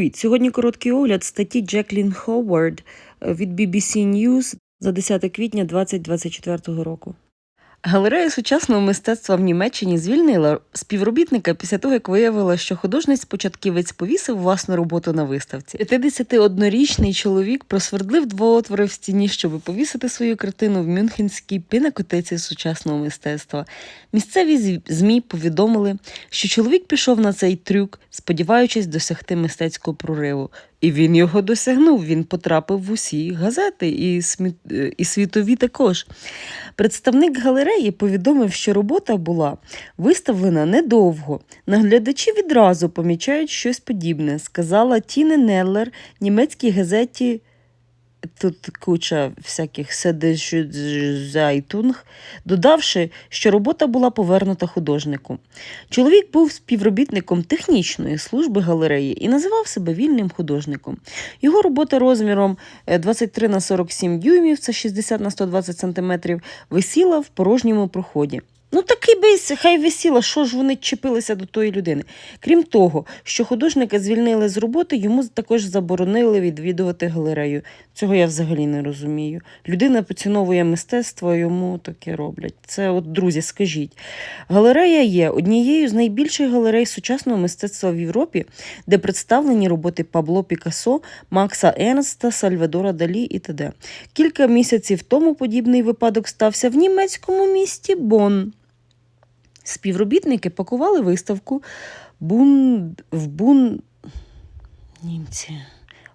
Привіт! Сьогодні короткий огляд статті Джеклін Ховард від BBC News за 10 квітня 2024 року. Галерея сучасного мистецтва в Німеччині звільнила співробітника після того, як виявила, що художниць-початківець повісив власну роботу на виставці. 51-річний чоловік просвердлив два отвори в стіні, щоб повісити свою картину в Мюнхенській пінакотеці сучасного мистецтва. Місцеві ЗМІ повідомили, що чоловік пішов на цей трюк, сподіваючись досягти мистецького прориву. І він його досягнув. Він потрапив в усі газети і, смі... і світові також. Представник галереї повідомив, що робота була виставлена недовго. Наглядачі відразу помічають щось подібне, сказала Тіне Неллер німецькій газеті. Тут куча всяких седешзайтунг, додавши, що робота була повернута художнику. Чоловік був співробітником технічної служби галереї і називав себе вільним художником. Його робота розміром е, 23 на 47 дюймів, це 60 на 120 сантиметрів, висіла в порожньому проході. Ну таки би хай висіла, що ж вони чепилися до тої людини. Крім того, що художника звільнили з роботи, йому також заборонили відвідувати галерею. Цього я взагалі не розумію. Людина поціновує мистецтво, йому таке роблять. Це, от, друзі, скажіть. Галерея є однією з найбільших галерей сучасного мистецтва в Європі, де представлені роботи Пабло Пікассо, Макса Ернста, Сальвадора Далі і т.д. Кілька місяців тому подібний випадок стався в німецькому місті Бонн. Співробітники пакували виставку бун... в бун... Німці.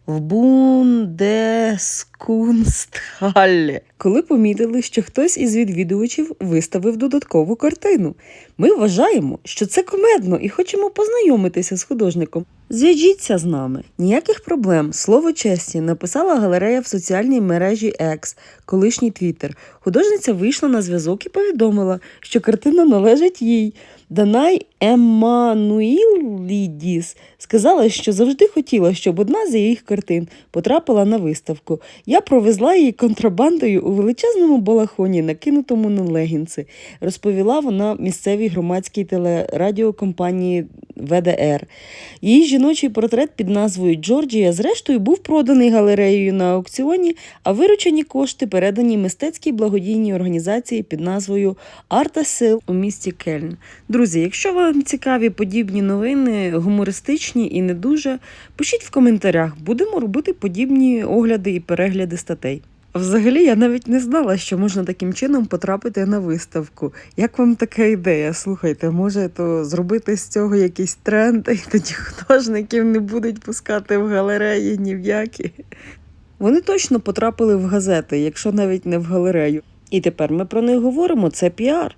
В Бундескунстхаллі, коли помітили, що хтось із відвідувачів виставив додаткову картину. Ми вважаємо, що це комедно і хочемо познайомитися з художником. Зв'яжіться з нами. Ніяких проблем. Слово честі написала галерея в соціальній мережі X, колишній Твіттер. Художниця вийшла на зв'язок і повідомила, що картина належить їй. Данай Еммануїлідіс сказала, що завжди хотіла, щоб одна з її картин потрапила на виставку. Я провезла її контрабандою у величезному балахоні, накинутому на легінси, розповіла вона місцевій громадській телерадіокомпанії ВДР. Її жіночий портрет під назвою Джорджія, зрештою, був проданий галереєю на аукціоні, а виручені кошти передані мистецькій благодійній організації під назвою Арта Сил у місті Кельн. Друзі, якщо вам цікаві подібні новини, гумористичні і не дуже, пишіть в коментарях. Будемо робити подібні огляди і перегляди статей. Взагалі, я навіть не знала, що можна таким чином потрапити на виставку. Як вам така ідея? Слухайте, може то зробити з цього якийсь тренд, і тоді художників не будуть пускати в галереї ні в які. Вони точно потрапили в газети, якщо навіть не в галерею. І тепер ми про них говоримо. Це піар.